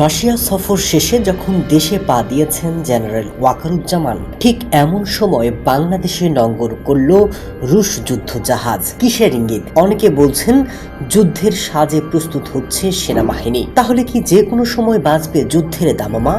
Russia সফর শেষে যখন দেশে পা দিয়েছেন জেনারেল ওয়াকারুজ্জামান, ঠিক এমন সময় বাংলাদেশে নঙ্গর করল রুশ যুদ্ধ জাহাজ কিসের ইঙ্গিত? অনেকে বলছেন যুদ্ধের সাজে প্রস্তুত হচ্ছে সেনাবাহিনী। তাহলে কি যে কোনো সময় বাঁচবে যুদ্ধের দামামা?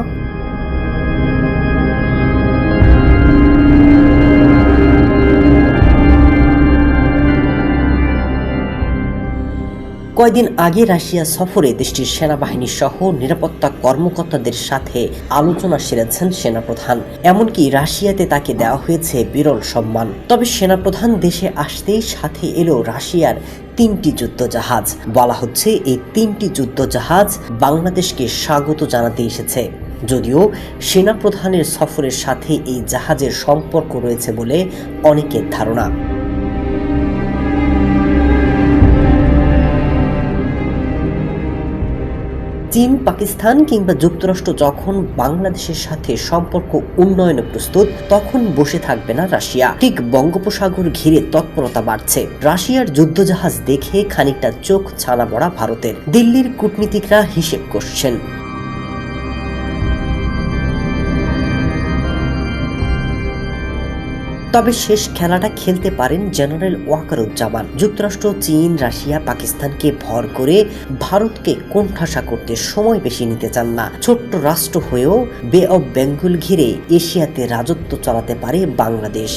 কয়দিন আগে রাশিয়া সফরে দেশটির সেনাবাহিনী সহ নিরাপত্তা কর্মকর্তাদের সাথে আলোচনা সেরেছেন সেনাপ্রধান। এমনকি রাশিয়াতে তাকে দেওয়া হয়েছে বিরল সম্মান। তবে সেনাপ্রধান দেশে আসতেই সাথে এলো রাশিয়ার তিনটি যুদ্ধ জাহাজ বলা হচ্ছে এই তিনটি যুদ্ধ জাহাজ বাংলাদেশকে স্বাগত জানাতে এসেছে। যদিও সেনাপ্রধানের সফরের সাথে এই জাহাজের সম্পর্ক রয়েছে বলে অনেকের ধারণা। চীন, পাকিস্তান কিংবা যুক্তরাষ্ট্র যখন বাংলাদেশের সাথে সম্পর্ক উন্নয়নে প্রস্তুত, তখন বসে থাকবে না রাশিয়া। ঠিক বঙ্গোপসাগর ঘিরে তৎপরতা বাড়ছে। রাশিয়ার যুদ্ধজাহাজ দেখে খানিকটা চোখ ছানা পড়া ভারতের। দিল্লির কূটনীতিকরা হিসেব করছেন। তবে শেষ খেলাটা খেলতে পারেন জেনারেল ওয়াকারুজ্জামান। যুক্তরাষ্ট্র, চীন, রাশিয়া, পাকিস্তানকে ভর করে ভারতকে কোণঠাসা করতে সময় বেশি নিতে চান না। ছোট্ট রাষ্ট্র হয়েও বে অব বেঙ্গল ঘিরে এশিয়াতে রাজত্ব চালাতে পারে বাংলাদেশ।